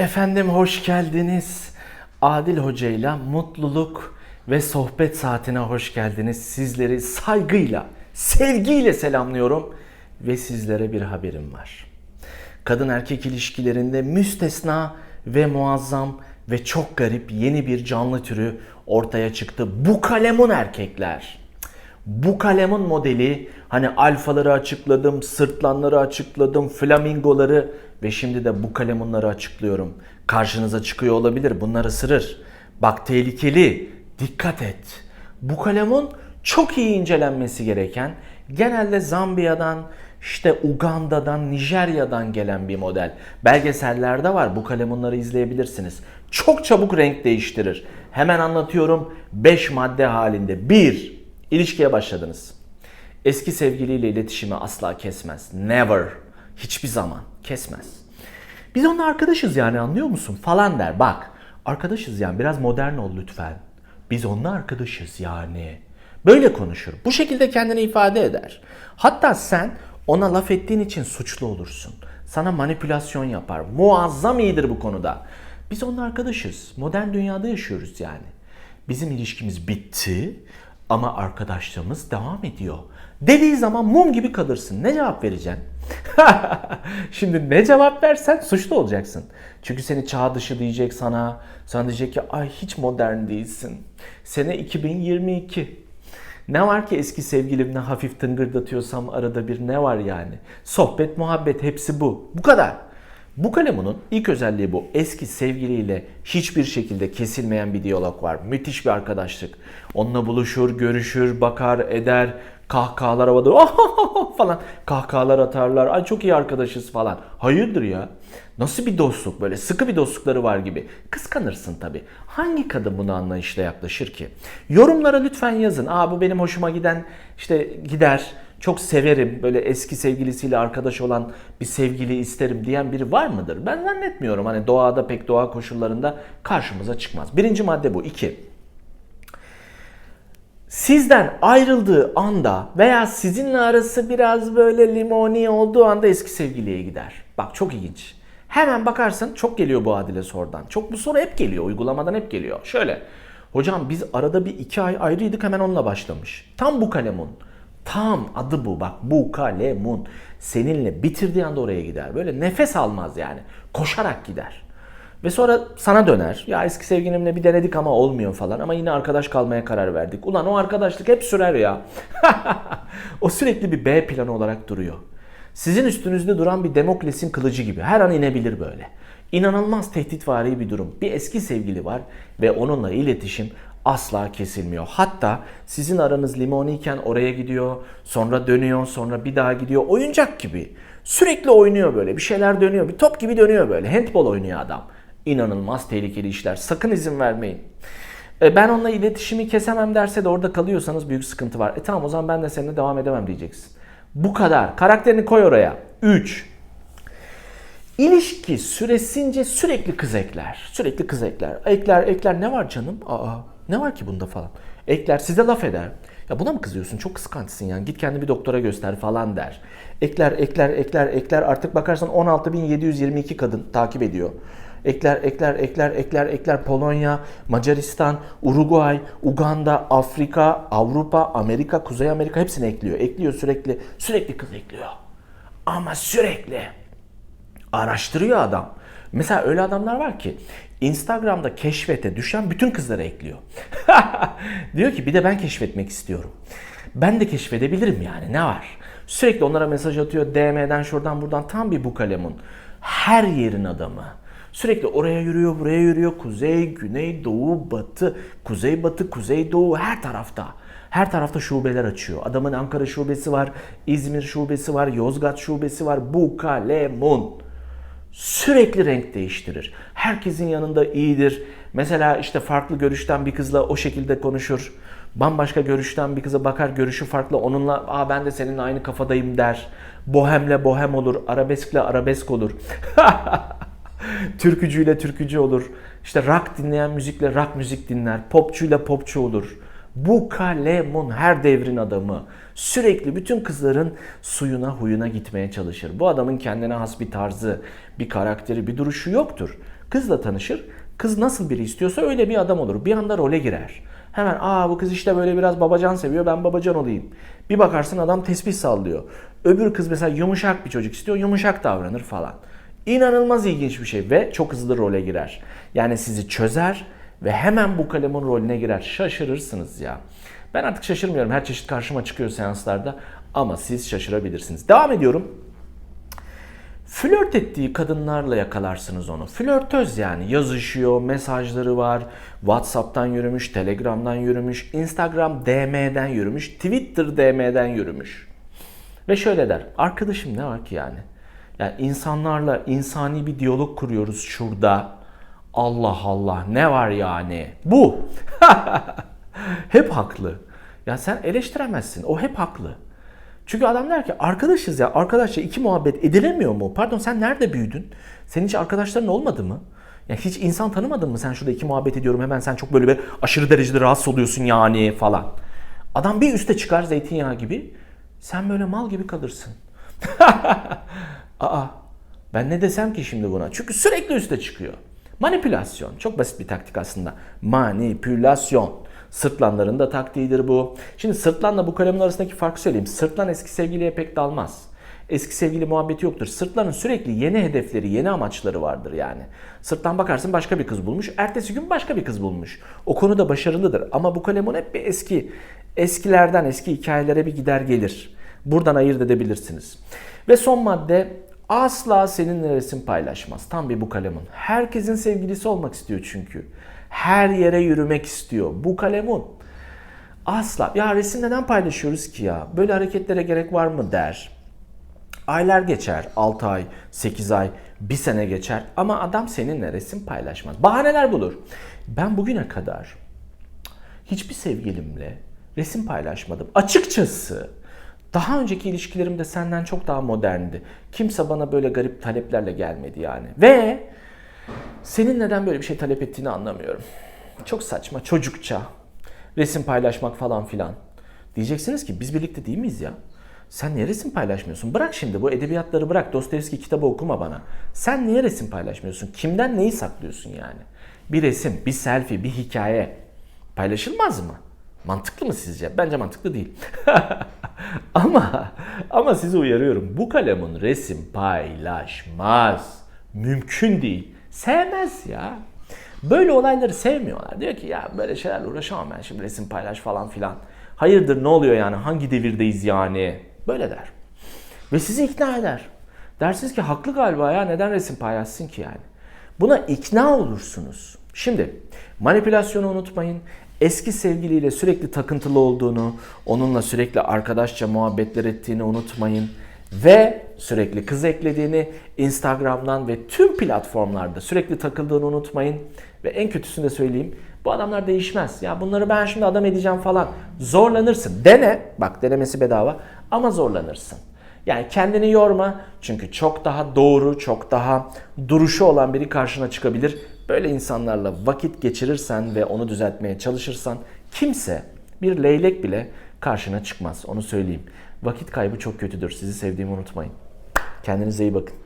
Efendim hoş geldiniz. Adil Hoca ile mutluluk ve sohbet saatine hoş geldiniz. Sizleri saygıyla, sevgiyle selamlıyorum ve sizlere bir haberim var. Kadın erkek ilişkilerinde müstesna ve muazzam ve çok garip yeni bir canlı türü ortaya çıktı. Bu kalemun erkekler. Bu kalemun modeli hani alfaları açıkladım, sırtlanları açıkladım, flamingoları ve şimdi de bu kalemunları açıklıyorum. Karşınıza çıkıyor olabilir bunlar ısırır. Bak tehlikeli, dikkat et. Bu kalemun çok iyi incelenmesi gereken, genelde Zambiya'dan, işte Uganda'dan, Nijerya'dan gelen bir model. Belgesellerde var bu kalemunları izleyebilirsiniz. Çok çabuk renk değiştirir. Hemen anlatıyorum 5 madde halinde. 1. İlişkiye başladınız. Eski sevgiliyle iletişimi asla kesmez. Never. Hiçbir zaman kesmez. Biz onunla arkadaşız yani anlıyor musun? Falan der. Bak arkadaşız yani biraz modern ol lütfen. Biz onunla arkadaşız yani. Böyle konuşur. Bu şekilde kendini ifade eder. Hatta sen ona laf ettiğin için suçlu olursun. Sana manipülasyon yapar. Muazzam iyidir bu konuda. Biz onunla arkadaşız. Modern dünyada yaşıyoruz yani. Bizim ilişkimiz bitti ama arkadaşlığımız devam ediyor. Dediği zaman mum gibi kalırsın. Ne cevap vereceksin? Şimdi ne cevap versen suçlu olacaksın. Çünkü seni çağ dışı diyecek sana. Sana diyecek ki ay hiç modern değilsin. Sene 2022. Ne var ki eski sevgilimle hafif tıngırdatıyorsam arada bir ne var yani? Sohbet, muhabbet hepsi bu. Bu kadar. Bu kalemunun ilk özelliği bu. Eski sevgiliyle hiçbir şekilde kesilmeyen bir diyalog var. Müthiş bir arkadaşlık. Onunla buluşur, görüşür, bakar, eder. Kahkahalar havada falan. Kahkahalar atarlar. Ay çok iyi arkadaşız falan. Hayırdır ya? Nasıl bir dostluk böyle? Sıkı bir dostlukları var gibi. Kıskanırsın tabii. Hangi kadın buna anlayışla yaklaşır ki? Yorumlara lütfen yazın. Aa bu benim hoşuma giden işte gider. Çok severim. Böyle eski sevgilisiyle arkadaş olan bir sevgili isterim diyen biri var mıdır? Ben zannetmiyorum. Hani doğada pek doğa koşullarında karşımıza çıkmaz. Birinci madde bu. İki. Sizden ayrıldığı anda veya sizinle arası biraz böyle limoni olduğu anda eski sevgiliye gider. Bak çok ilginç. Hemen bakarsın çok geliyor bu Adile sorudan. Çok bu soru hep geliyor. Uygulamadan hep geliyor. Şöyle. Hocam biz arada bir iki ay ayrıydık hemen onunla başlamış. Tam bu kalemun. Tam adı bu bak bu kalemun. Seninle bitirdiği anda oraya gider. Böyle nefes almaz yani. Koşarak gider. Ve sonra sana döner. Ya eski sevgilimle bir denedik ama olmuyor falan. Ama yine arkadaş kalmaya karar verdik. Ulan o arkadaşlık hep sürer ya. o sürekli bir B planı olarak duruyor. Sizin üstünüzde duran bir Demokles'in kılıcı gibi. Her an inebilir böyle. İnanılmaz tehditvari bir durum. Bir eski sevgili var ve onunla iletişim asla kesilmiyor. Hatta sizin aranız limoniyken oraya gidiyor, sonra dönüyor, sonra bir daha gidiyor. Oyuncak gibi. Sürekli oynuyor böyle. Bir şeyler dönüyor. Bir top gibi dönüyor böyle. Handball oynuyor adam. İnanılmaz tehlikeli işler. Sakın izin vermeyin. E, ben onunla iletişimi kesemem derse de orada kalıyorsanız büyük sıkıntı var. E tamam o zaman ben de seninle devam edemem diyeceksin. Bu kadar. Karakterini koy oraya. 3. İlişki süresince sürekli kız ekler. Sürekli kız ekler. Ekler ekler ne var canım? Aa ne var ki bunda falan. Ekler size laf eder. Ya buna mı kızıyorsun? Çok kıskançsın yani. Git kendini bir doktora göster falan der. Ekler ekler ekler ekler artık bakarsan 16.722 kadın takip ediyor. Ekler, ekler, ekler, ekler, ekler. Polonya, Macaristan, Uruguay, Uganda, Afrika, Avrupa, Amerika, Kuzey Amerika hepsini ekliyor. Ekliyor sürekli. Sürekli kız ekliyor. Ama sürekli. Araştırıyor adam. Mesela öyle adamlar var ki Instagram'da keşfete düşen bütün kızları ekliyor. Diyor ki bir de ben keşfetmek istiyorum. Ben de keşfedebilirim yani ne var? Sürekli onlara mesaj atıyor DM'den şuradan buradan tam bir bu kalemun. Her yerin adamı. Sürekli oraya yürüyor, buraya yürüyor. Kuzey, güney, doğu, batı, kuzey, batı, kuzey, doğu her tarafta. Her tarafta şubeler açıyor. Adamın Ankara şubesi var, İzmir şubesi var, Yozgat şubesi var. Bu kalemun. Sürekli renk değiştirir. Herkesin yanında iyidir. Mesela işte farklı görüşten bir kızla o şekilde konuşur. Bambaşka görüşten bir kıza bakar, görüşü farklı. Onunla Aa, ben de seninle aynı kafadayım der. Bohemle bohem olur, arabeskle arabesk olur. Türkücüyle türkücü olur. İşte rock dinleyen müzikle rock müzik dinler. Popçuyla popçu olur. Bu kalemun her devrin adamı. Sürekli bütün kızların suyuna huyuna gitmeye çalışır. Bu adamın kendine has bir tarzı, bir karakteri, bir duruşu yoktur. Kızla tanışır. Kız nasıl biri istiyorsa öyle bir adam olur. Bir anda role girer. Hemen aa bu kız işte böyle biraz babacan seviyor ben babacan olayım. Bir bakarsın adam tesbih sallıyor. Öbür kız mesela yumuşak bir çocuk istiyor yumuşak davranır falan. İnanılmaz ilginç bir şey ve çok hızlı role girer. Yani sizi çözer ve hemen bu kalemun rolüne girer. Şaşırırsınız ya. Ben artık şaşırmıyorum. Her çeşit karşıma çıkıyor seanslarda ama siz şaşırabilirsiniz. Devam ediyorum. Flört ettiği kadınlarla yakalarsınız onu. Flörtöz yani. Yazışıyor, mesajları var. WhatsApp'tan yürümüş, Telegram'dan yürümüş, Instagram DM'den yürümüş, Twitter DM'den yürümüş. Ve şöyle der. Arkadaşım ne var ki yani? Yani insanlarla insani bir diyalog kuruyoruz şurada. Allah Allah ne var yani? Bu. hep haklı. Ya sen eleştiremezsin. O hep haklı. Çünkü adam der ki arkadaşız ya arkadaşça iki muhabbet edilemiyor mu? Pardon sen nerede büyüdün? Senin hiç arkadaşların olmadı mı? Ya hiç insan tanımadın mı? Sen şurada iki muhabbet ediyorum hemen sen çok böyle bir aşırı derecede rahatsız oluyorsun yani falan. Adam bir üste çıkar zeytinyağı gibi. Sen böyle mal gibi kalırsın. Aa ben ne desem ki şimdi buna? Çünkü sürekli üste çıkıyor. Manipülasyon. Çok basit bir taktik aslında. Manipülasyon. Sırtlanların da taktiğidir bu. Şimdi sırtlanla bu kalemin arasındaki farkı söyleyeyim. Sırtlan eski sevgiliye pek dalmaz. Eski sevgili muhabbeti yoktur. Sırtlanın sürekli yeni hedefleri, yeni amaçları vardır yani. Sırtlan bakarsın başka bir kız bulmuş. Ertesi gün başka bir kız bulmuş. O konuda başarılıdır. Ama bu kalemun hep bir eski, eskilerden, eski hikayelere bir gider gelir. Buradan ayırt edebilirsiniz. Ve son madde asla seninle resim paylaşmaz. Tam bir bu kalemun. Herkesin sevgilisi olmak istiyor çünkü. Her yere yürümek istiyor. Bu kalemun. Asla. Ya resim neden paylaşıyoruz ki ya? Böyle hareketlere gerek var mı der. Aylar geçer. 6 ay, 8 ay, 1 sene geçer. Ama adam seninle resim paylaşmaz. Bahaneler bulur. Ben bugüne kadar hiçbir sevgilimle resim paylaşmadım. Açıkçası daha önceki ilişkilerim de senden çok daha moderndi. Kimse bana böyle garip taleplerle gelmedi yani. Ve senin neden böyle bir şey talep ettiğini anlamıyorum. Çok saçma, çocukça. Resim paylaşmak falan filan. Diyeceksiniz ki biz birlikte değil miyiz ya? Sen niye resim paylaşmıyorsun? Bırak şimdi bu edebiyatları bırak. Dostoyevski kitabı okuma bana. Sen niye resim paylaşmıyorsun? Kimden neyi saklıyorsun yani? Bir resim, bir selfie, bir hikaye paylaşılmaz mı? Mantıklı mı sizce? Bence mantıklı değil. ama ama sizi uyarıyorum. Bu kalemun resim paylaşmaz. Mümkün değil. Sevmez ya. Böyle olayları sevmiyorlar. Diyor ki ya böyle şeylerle uğraşamam ben şimdi resim paylaş falan filan. Hayırdır ne oluyor yani hangi devirdeyiz yani? Böyle der. Ve sizi ikna eder. Dersiniz ki haklı galiba ya neden resim paylaşsın ki yani? Buna ikna olursunuz. Şimdi manipülasyonu unutmayın. Eski sevgiliyle sürekli takıntılı olduğunu, onunla sürekli arkadaşça muhabbetler ettiğini unutmayın. Ve sürekli kız eklediğini Instagram'dan ve tüm platformlarda sürekli takıldığını unutmayın. Ve en kötüsünü de söyleyeyim. Bu adamlar değişmez. Ya bunları ben şimdi adam edeceğim falan. Zorlanırsın. Dene. Bak denemesi bedava. Ama zorlanırsın. Yani kendini yorma. Çünkü çok daha doğru, çok daha duruşu olan biri karşına çıkabilir. Böyle insanlarla vakit geçirirsen ve onu düzeltmeye çalışırsan kimse bir leylek bile karşına çıkmaz. Onu söyleyeyim. Vakit kaybı çok kötüdür. Sizi sevdiğimi unutmayın. Kendinize iyi bakın.